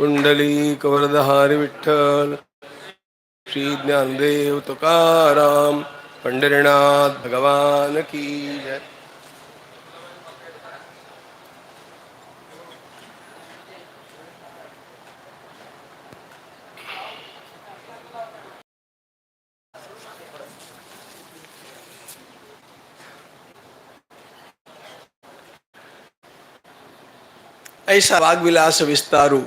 पुंडलिक वरदहारी विठ्ठल श्री ज्ञानदेव तुकाराम पंढरीनाथ भगवान की जय ऐसा वाग्विलास विस्तारू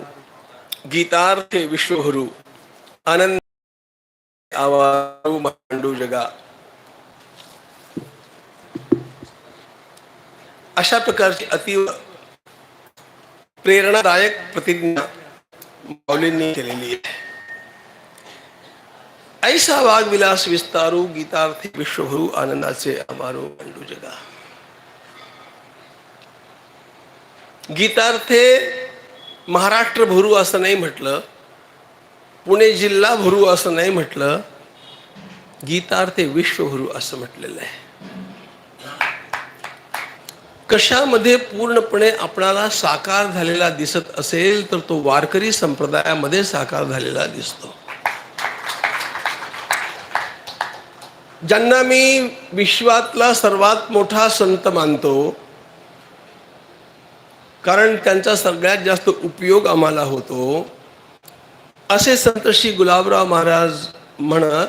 गीतार्थे विश्वभरू आनंद आवारू मांडू जगा। अशा प्रकारची अतिव प्रेरणादायक प्रतिज्ञा माऊलींनी केलेली आहे. ऐसा वाग्विलास विस्तारू गीतार्थे विश्वभरू आनंदाचे अमारू मांडू जगा। गीतार्थे महाराष्ट्र भरू असं नाही म्हटलं पुणे जिल्हा भरू असं नाही म्हटलं गीतार्थे विश्व भरू असं म्हटलेलं आहे. कशामध्ये पूर्णपणे आपणाला साकार झालेला दिसत असेल तर तो वारकरी संप्रदायामध्ये साकार झालेला दिसतो. ज्यांना मी विश्वातला सर्वात मोठा संत मानतो कारण त्यांचा सगळ्यात जास्त उपयोग आम्हाला होतो. असे संत श्री गुलाबराव महाराज म्हणत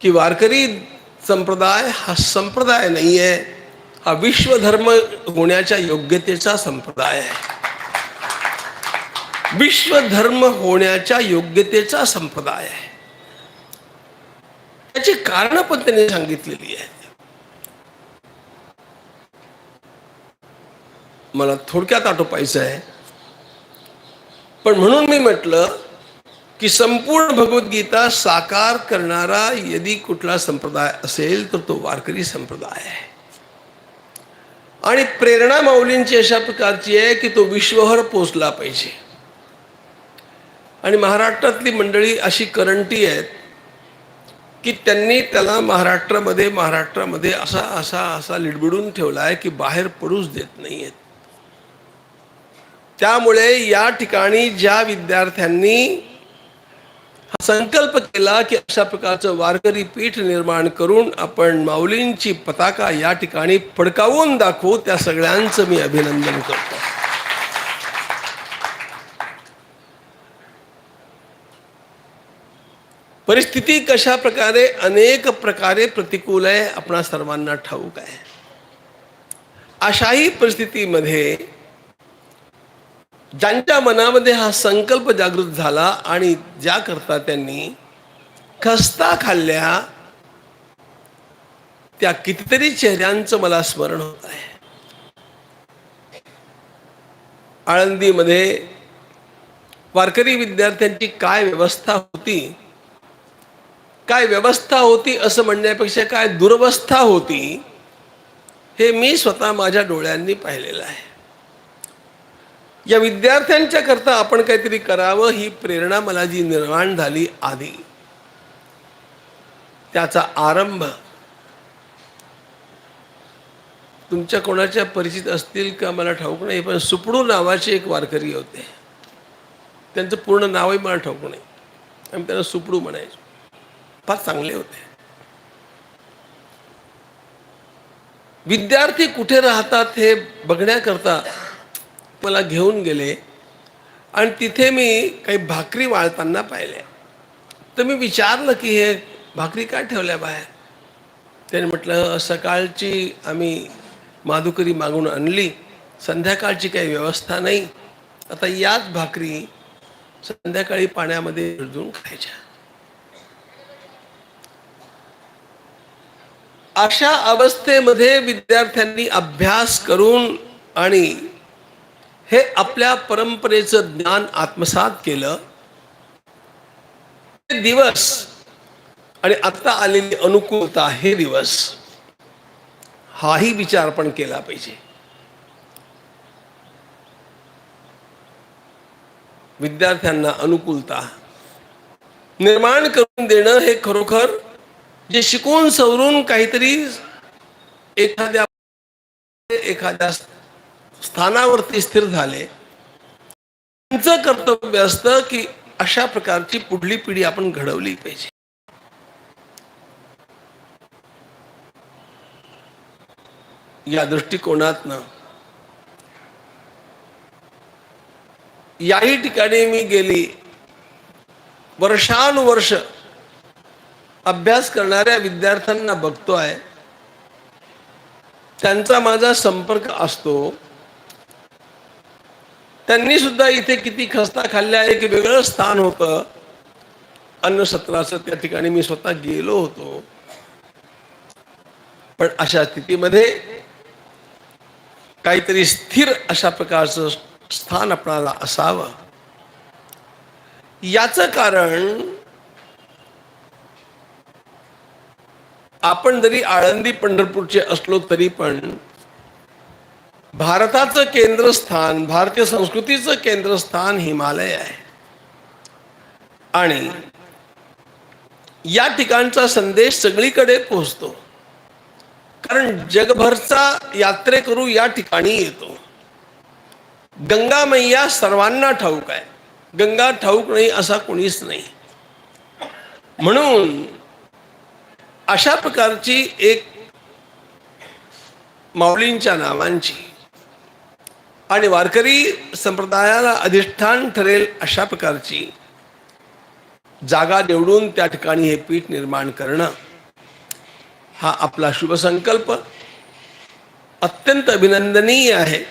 की वारकरी संप्रदाय हा संप्रदाय नाही आहे हा विश्वधर्म होण्याच्या योग्यतेचा संप्रदाय आहे. विश्वधर्म होण्याच्या योग्यतेचा संप्रदाय आहे. त्याची कारण पण त्यांनी सांगितलेली आहेत. मला थोडक्यात आटोपायचं आहे. पण म्हणून मी म्हटलं की संपूर्ण भगवद्गीता साकार करणारा यदि कुठला संप्रदाय असेल तर तो वारकरी संप्रदाय आहे. आणि प्रेरणा माऊलींची अशा प्रकारची आहे की तो विश्वभर पोचला पाहिजे. आणि महाराष्ट्रातली मंडळी अशी करंटी आहेत की त्यांनी त्याला महाराष्ट्रामध्ये महाराष्ट्रामध्ये असा असा असा लिडबिडून ठेवला आहे की बाहेर पडूच देत नाही आहेत त्यामुळे या ठिकाणी ज्या विद्यार्थ्यांनी हा संकल्प केला की अशा प्रकारचं वारकरी पीठ निर्माण करून आपण माऊलींची पताका या ठिकाणी फडकावून दाखवू त्या सगळ्यांचं मी अभिनंदन करतो. परिस्थिती कशा प्रकारे अनेक प्रकारे प्रतिकूल आहे आपणा सर्वांना ठाऊक आहे. अशाही परिस्थितीमध्ये ज्यांच्या मनामध्ये हा संकल्प जागृत झाला आणि ज्याकरता त्यांनी खस्ता खाल्ल्या त्या कितीतरी चेहऱ्यांचं मला स्मरण होत आहे. आळंदीमध्ये वारकरी विद्यार्थ्यांची काय व्यवस्था होती? काय व्यवस्था होती असं म्हणण्यापेक्षा काय दुरवस्था होती हे मी स्वतः माझ्या डोळ्यांनी पाहिलेलं आहे. या विद्यार्थ्यांच्या करता आपण काहीतरी करावं ही प्रेरणा मला जी निर्माण झाली आधी. त्याचा आरंभ तुमच्या कोणाच्या परिचित असतील का मला ठाऊक नाही पण सुपडू नावाचे एक वारकरी होते. त्यांचं पूर्ण नावही मला ठाऊक नाही. आम्ही त्यांना सुपडू म्हणायचो. फार चांगले होते. विद्यार्थी कुठे राहतात हे बघण्याकरता मला घेऊन गेले आणि तिथे मी काही भाकरी वाळताना पाहिले. तर मी विचारलं की हे भाकरी काय ठेवल्या बाहेर? त्याने म्हटलं सकाळची आम्ही माधुकरी मागून आणली. संध्याकाळची काही व्यवस्था नाही. आता याच भाकरी संध्याकाळी पाण्यामध्ये भिजवून खायच्या. अशा अवस्थेमध्ये विद्यार्थ्यांनी अभ्यास करून आणि हे आपल्या परंपरेचं ज्ञान आत्मसात केलं. हे दिवस आणि आता आलेली अनुकूलता हे दिवस हाही विचार पण केला पाहिजे. विद्यार्थ्यांना अनुकूलता निर्माण करून देणं हे खरोखर जे शिकून सवरून काहीतरी एखाद्या एखाद्या स्थानावरती स्थिर झाले. त्यांचं कर्तव्य असतं की अशा प्रकारची पुढली पिढी आपण घडवली पाहिजे. या दृष्टिकोनातनं याही ठिकाणी मी गेली. वर्षानुवर्ष अभ्यास करणाऱ्या विद्यार्थ्यांना बघतोय. त्यांचा माझा संपर्क असतो. त्यांनी सुद्धा इथे किती खस्ता खाल्ल्या एक वेगळं स्थान होतं. अन्नसत्राचं त्या ठिकाणी मी स्वतः गेलो होतो. पण अशा स्थितीमध्ये काहीतरी स्थिर अशा प्रकारचं स्थान आपणाला असावं. याचं कारण आपण जरी आळंदी पंढरपूरचे असलो तरी पण भारताचं केंद्रस्थान भारतीय संस्कृतीचं केंद्रस्थान हिमालय आहे. आणि या ठिकाणचा संदेश सगळीकडे पोहोचतो. कारण जगभरचा यात्रेकरू या ठिकाणी येतो. गंगा मैया सर्वांना ठाऊक आहे. गंगा ठाऊक नाही असा कोणीच नाही. म्हणून अशा प्रकारची एक माऊलींच्या नावांची आणि वारकरी संप्रदायाला अधिष्ठान ठरेल अशा प्रकारची जागा निवडून त्या ठिकाणी हे पीठ निर्माण करणं हा आपला शुभ संकल्प. अत्यंत अभिनंदनीय आहे.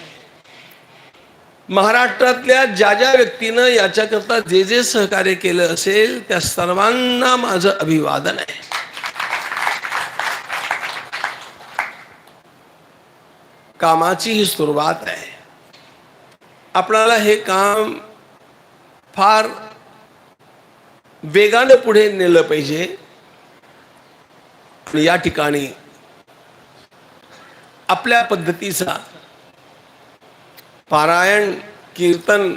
महाराष्ट्रातल्या ज्या ज्या व्यक्तीनं याच्याकरता जे जे सहकार्य केलं असेल त्या सर्वांना माझं अभिवादन आहे. कामाची ही सुरुवात आहे. आपणाला हे काम फार वेगानं पुढे नेलं पाहिजे. या ठिकाणी आपल्या पद्धतीचा पारायण कीर्तन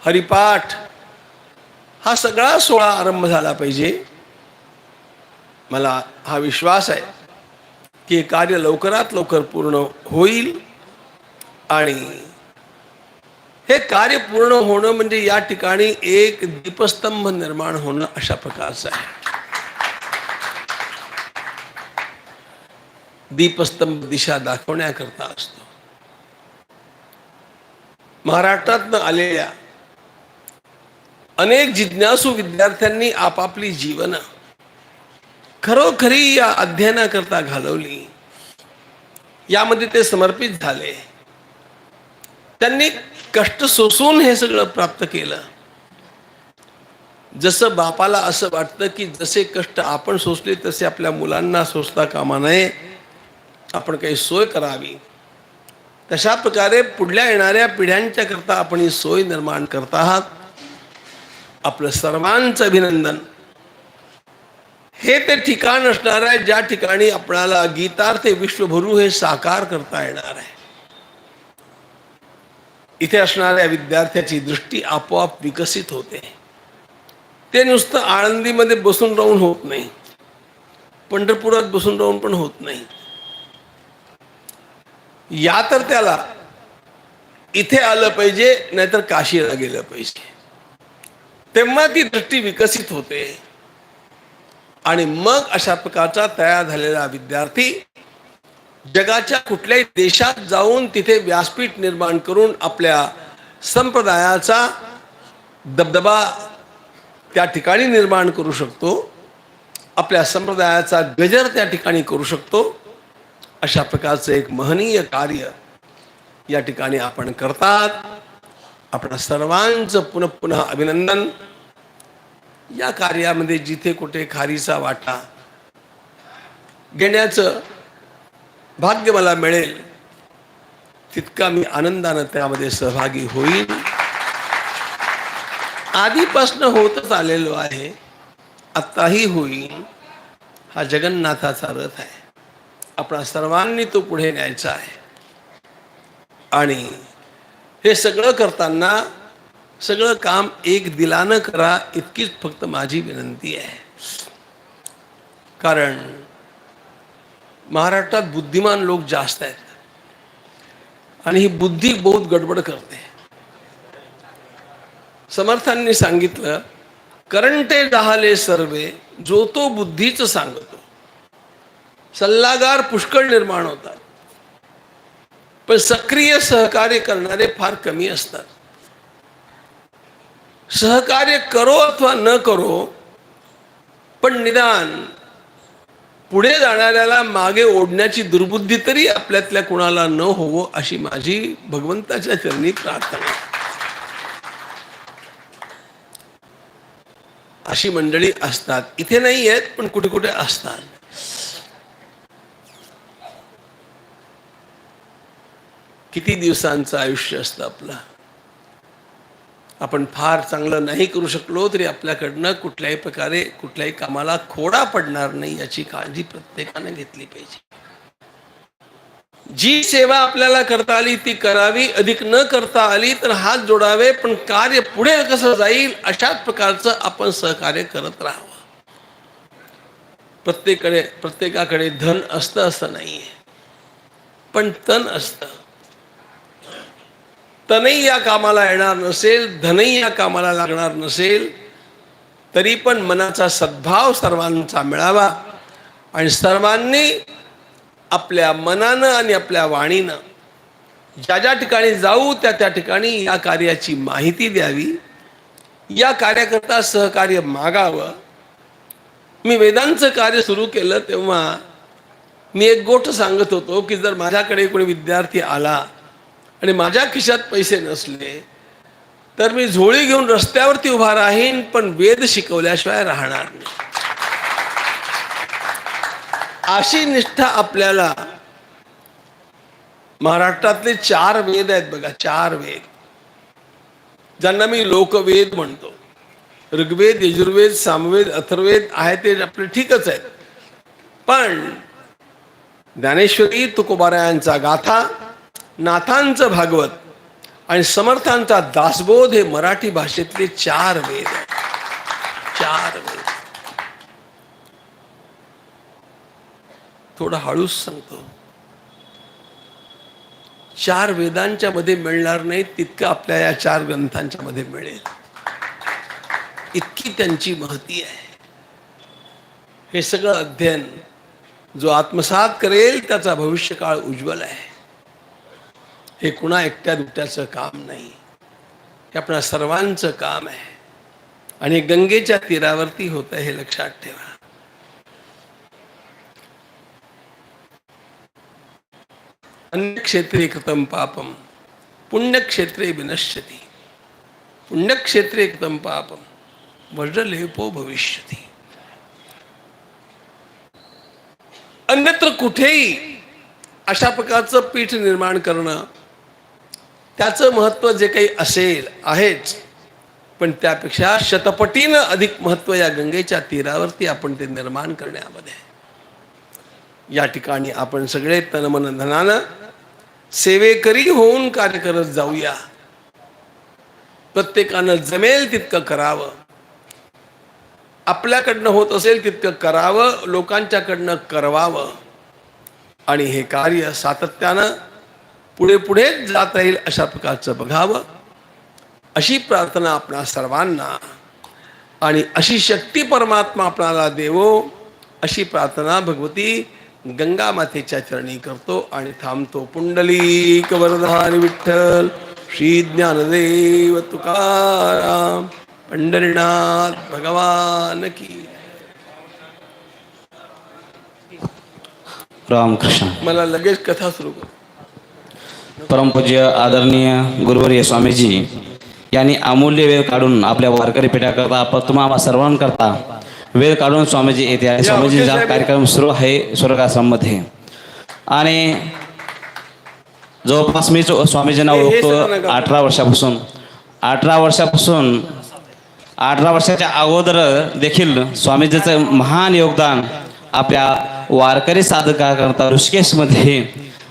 हरिपाठ हा सगळा सोहळा आरंभ झाला पाहिजे. मला हा विश्वास आहे की कार्य लवकरात लवकर पूर्ण होईल आणि हे कार्य पूर्ण होणं म्हणजे या ठिकाणी एक दीपस्तंभ निर्माण होणं अशा प्रकारचं आहे. दीपस्तंभ दिशा दाखवण्याकरता असतो. महाराष्ट्रातनं आलेल्या अनेक जिज्ञासू विद्यार्थ्यांनी आपापली जीवनं खरोखरी या अध्ययनाकरता घालवली. यामध्ये ते समर्पित झाले. त्यांनी कष्ट सोसून हे सगळं प्राप्त केलं. जसं बापाला असं वाटतं की जसे कष्ट आपण सोसले तसे आपल्या मुलांना सोसता कामा नये. आपण काही सोय करावी. तशा प्रकारे पुढल्या येणाऱ्या पिढ्यांच्या करता आपण ही सोय निर्माण करत आहात. आपलं सर्वांचं अभिनंदन. हे ते ठिकाण असणार आहे ज्या ठिकाणी आपणाला गीतार्थ विश्वभरू हे साकार करता येणार आहे. इथे असणाऱ्या विद्यार्थ्याची दृष्टी आपोआप विकसित होते. ते नुसतं आळंदीमध्ये बसून राहून होत नाही. पंढरपुरात बसून राहून पण होत नाही. या तर त्याला इथे आलं पाहिजे नाहीतर काशीला गेलं पाहिजे. तेव्हा ती दृष्टी विकसित होते. आणि मग अशा प्रकारचा तयार झालेला विद्यार्थी जगाच्या कुठल्याही देशात जाऊन तिथे व्यासपीठ निर्माण करून आपल्या संप्रदायाचा दबदबा त्या ठिकाणी निर्माण करू शकतो आपल्या संप्रदायाचा गजर त्या ठिकाणी करू शकतो अशा प्रकारचं एक महनीय कार्य या ठिकाणी आपण करतात. आपण सर्वांचं पुन्हा पुन्हा अभिनंदन. या कार्यामध्ये जिथे कुठे खारीचा वाटा घेण्याचं भाग्य मला मिळेल तितका मी आनंदानं त्यामध्ये सहभागी होईल आधीपासनं होतच आलेलो आहे आत्ताही होईल हा जगन्नाथाचा रथ आहे. आपणा सर्वांनी तो पुढे न्यायचा आहे. आणि हे सगळं करताना सगळं काम एक दिलानं करा इतकीच फक्त माझी विनंती आहे. कारण महाराष्ट्रात बुद्धिमान लोक जास्त आहेत. आणि ही बुद्धी बहुत गडबड करते. समर्थांनी सांगितलं करंटे राहले सर्वे जो तो बुद्धीच सांगतो. सल्लागार पुष्कळ निर्माण होतात. पण सक्रिय सहकार्य करणारे फार कमी असतात. सहकार्य करो अथवा न करो पण निदान पुढे जाणाऱ्याला मागे ओढण्याची दुर्बुद्धी तरी आपल्यातल्या कुणाला न होवो अशी माझी भगवंताच्या चरणी प्रार्थना अशी मंडळी असतात. इथे नाही आहेत पण कुठे कुठे असतात. किती दिवसांचं आयुष्य असतं आपलं? आपण फार चांगलं नाही करू शकलो तरी आपल्याकडनं कुठल्याही प्रकारे कुठल्याही कामाला खोडा पडणार नाही याची काळजी प्रत्येकाने घेतली पाहिजे. जी सेवा आपल्याला करता आली ती करावी. अधिक न करता आली तर हात जोडावे पण कार्य पुढे कसं जाईल अशाच प्रकारचं आपण सहकार्य करत राहावं. प्रत्येकडे प्रत्येकाकडे धन असतं असं नाहीये. पण तन असतं. तनही या कामाला येणार नसेल धनही या कामाला लागणार नसेल तरी पण मनाचा सद्भाव सर्वांचा मिळावा आणि सर्वांनी आपल्या मनानं आणि आपल्या वाणीनं ज्या ज्या ठिकाणी जाऊ त्या त्या ठिकाणी या कार्याची माहिती द्यावी. या कार्याकरता सहकार्य मागावं. मी वेदांचं कार्य सुरू केलं तेव्हा मी एक गोष्ट सांगत होतो की जर माझ्याकडे कोणी विद्यार्थी आला आणि माझ्या खिशात पैसे नसले तर मी झोळी घेऊन रस्त्यावरती उभा राहीन पण वेद शिकवल्याशिवाय राहणार नाही. अशी निष्ठा आपल्याला महाराष्ट्रातले चार वेद आहेत बघा चार वेद. ज्यांना मी लोकवेद म्हणतो. ऋग्वेद यजुर्वेद सामवेद अथर्वेद आहे ते आपले ठीकच आहेत. पण ज्ञानेश्वरी तुकोबारायांचा गाथा नाथांचं भागवत आणि समर्थांचा दासबोध हे मराठी भाषेतले चार वेद. चार वेद. थोडं हळूच सांगतो. चार वेदांच्या मध्ये मिळणार नाही तितकं आपल्या या चार ग्रंथांच्या मध्ये मिळेल. इतकी त्यांची महती आहे. हे सगळं अध्ययन जो आत्मसात करेल त्याचा भविष्यकाळ उज्ज्वल आहे. हे कुणा एकट्या दुट्याचं काम नाही. हे आपणा सर्वांचं काम आहे. आणि गंगेच्या तीरावरती होतं हे लक्षात ठेवा. अन्यक्षेत्रे कृतं पापम पुण्यक्षेत्रे विनश्यती. पुण्यक्षेत्रे कृतं पापम वज्रलेपो भविष्यती. अन्यत्र कुठेही अशा प्रकारचं पीठ निर्माण करणं त्याचं महत्त्व जे काही असेल आहेच. पण त्यापेक्षा शतपटीनं अधिक महत्त्व या गंगेच्या तीरावरती आपण ते निर्माण करण्यामध्ये या ठिकाणी आपण सगळे तनमन धनानं सेवेकरी होऊन कार्य करत जाऊया. प्रत्येकानं जमेल तितकं करावं. आपल्याकडनं होत असेल तितकं करावं लोकांच्याकडनं करवावं. आणि हे कार्य सातत्यानं पुढे पुढे जात राहील अशा प्रकारचं बघावं. अशी प्रार्थना आपणा सर्वांना आणि अशी शक्ती परमात्मा आपणाला देवो अशी प्रार्थना भगवती गंगा मातेच्या चरणी करतो आणि थांबतो पुंडलिक वरदान विठ्ठल श्री ज्ञानदेव तुकाराम पंढरीनाथ भगवान की रामकृष्ण. मला लगेच कथा सुरू कर. परमपूज्य आदरणीय गुरुवर्य स्वामीजी यांनी अमूल्य वेळ काढून आपल्या वारकरी पिठाकरता प्रथम आम्हा सर्वांकरता वेळ काढून स्वामीजी येते आहे. स्वामीजीचा कार्यक्रम सुरू आहे स्वर्गाश्रममध्ये आणि जवळपास मी स्वामीजींना ओळखतो. अठरा वर्षापासून अठरा वर्षापासून अठरा वर्षाच्या अगोदर देखील स्वामीजीचं महान योगदान आपल्या वारकरी साधकाकरता ऋषिकेशमध्ये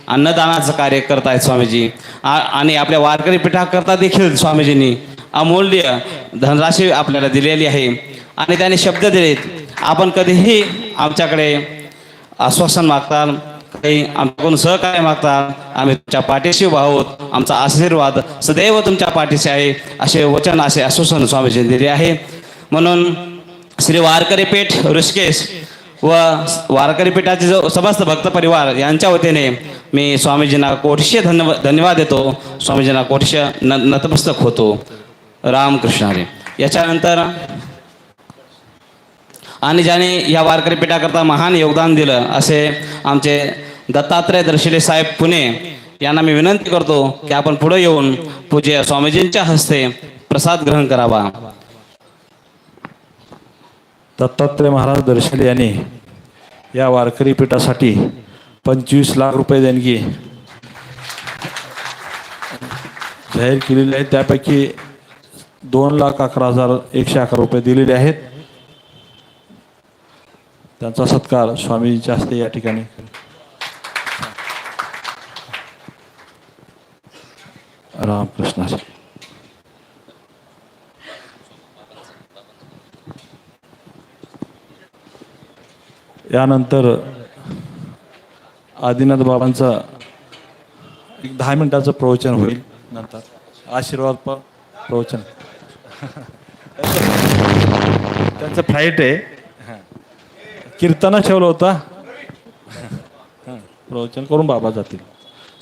अन्नदानाचं कार्य करत आहेत स्वामीजी. आ- आणि आपल्या वारकरी पीठाकरता देखील स्वामीजींनी अमूल्य धनराशी आपल्याला दिलेली आहे. आणि त्याने शब्द दिलेत आपण कधीही आमच्याकडे आश्वासन मागताल काही आमच्याकडून सहकार्य मागतात आम्ही तुमच्या पाठीशी उभा आहोत आमचा आशीर्वाद सदैव तुमच्या पाठीशी आहे असे वचन असे आश्वासन स्वामीजींनी दिले आहे. म्हणून श्री वारकरी पेठ ऋषिकेश व वारकरी पीठाचे जो समस्त भक्त परिवार यांच्या वतीने मी स्वामीजींना कोटीशे धन्यवा धन्यवाद देतो. स्वामीजींना कोटीशे न नतमस्तक होतो. रामकृष्णाने याच्यानंतर आणि ज्याने या वारकरी पीठाकरता महान योगदान दिलं असे आमचे दत्तात्रय दर्शिले साहेब पुणे यांना मी विनंती करतो की आपण पुढे येऊन पूज्य स्वामीजींच्या हस्ते प्रसाद ग्रहण करावा. दत्तात्रय महाराज दर्शिले यांनी या वारकरी पीठासाठी पंचवीस लाख रुपये देणगी. जाहीर केलेली आहे. त्यापैकी दोन लाख अकरा हजार एकशे अकरा रुपये दिलेले आहेत. त्यांचा सत्कार स्वामीजीच्या हस्ते या ठिकाणी. रामकृष्ण. हरी. यानंतर आदिनाथ बाबांचं एक दहा मिनिटाचं प्रवचन होईल नंतर. आशीर्वाद प प्रवचन. त्यांचं फ्लाईट आहे. कीर्तना ठेवलं होता. प्रवचन करून बाबा जातील.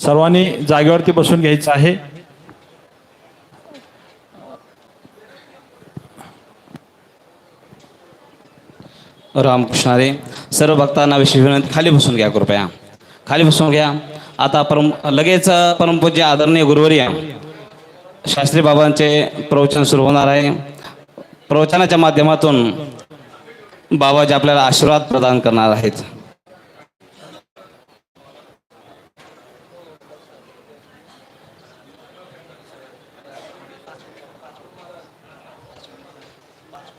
सर्वांनी जागेवरती बसून घ्यायचं आहे. रामकृष्ण हरी सर्व भक्तांना विशेष विनंती. खाली बसून घ्या कृपया. खाली बसून घ्या. आता परम लगेच परमपूज्य आदरणीय गुरुवर्य शास्त्री बाबांचे प्रवचन सुरू होणार आहे. प्रवचनाच्या माध्यमातून बाबाजी आपल्याला आशीर्वाद प्रदान करणार आहेत.